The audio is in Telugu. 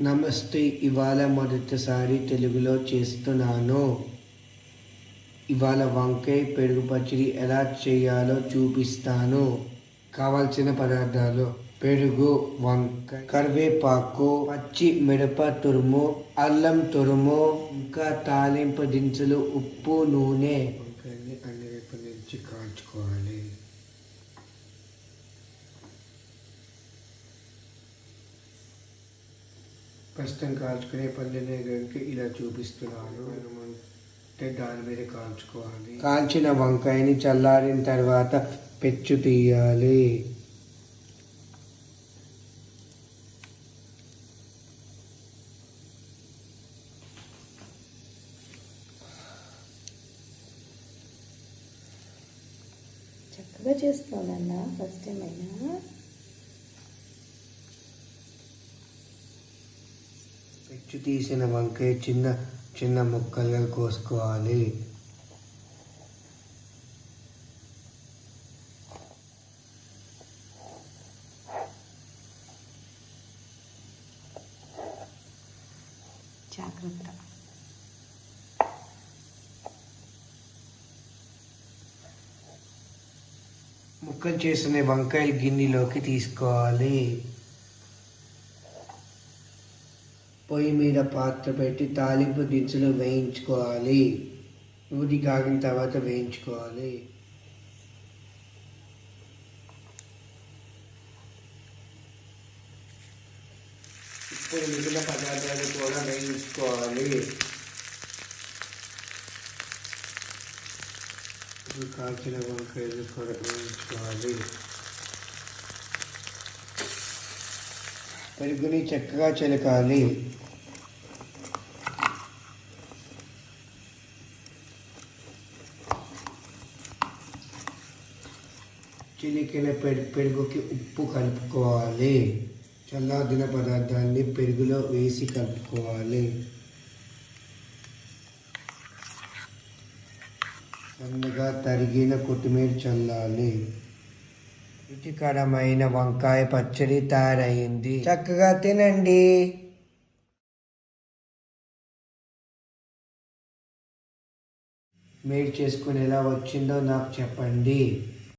నమస్తే ఇవాళ మొదటిసారి తెలుగులో చేస్తున్నాను. ఇవాళ వంకాయ పెరుగు పచ్చడి ఎలా చేయాలో చూపిస్తాను. కావాల్సిన పదార్థాలు పెరుగు వంకాయ కరివేపాకు పచ్చి మిరప తురుము అల్లం తురుము ఇంకా తాలింపు దినుసులు ఉప్పు నూనె. వంకాయని అన్ని వైపుల నుంచి కాల్చుకోవాలి. ప్రస్తుతం కాల్చుకునే పల్లెనే కనుక ఇలా చూపిస్తున్నాను అంటే దాని మీద కాల్చుకోవాలి. కాల్చిన వంకాయని చల్లారిన తర్వాత పెచ్చు తీయాలి. చక్కగా చేస్తానన్న ఫస్ట్ టైం అయినా పెచ్చు తీసిన వంకాయ చిన్న చిన్న ముక్కలుగా కోసుకోవాలి. జాగ్రత్త. ముక్కలు చేసిన వంకాయలు గిన్నెలోకి తీసుకోవాలి. పొయ్యి మీద పాత్ర పెట్టి తాలింపు దినుసులు వేయించుకోవాలి. నూనె కాగిన తర్వాత వేయించుకోవాలి. ఇప్పుడు మిగిలిన పదార్థాలు కూడా వేయించుకోవాలి. కాల్చిన వంకాయలు కూడా వేయించుకోవాలి. పెరుగుని చక్కగా చిలకాలి. చిలికిన పెరుగు పెరుగుకి ఉప్పు కలుపుకోవాలి. చల్లార్దిన పదార్థాన్ని పెరుగులో వేసి కలుపుకోవాలి. సన్నగా తరిగిన కొత్తిమీర చల్లాలి. రుచికరమైన వంకాయ పచ్చడి తయారయ్యింది చక్కగా తినండి. మీరు చేసుకుని ఎలా వచ్చిందో నాకు చెప్పండి.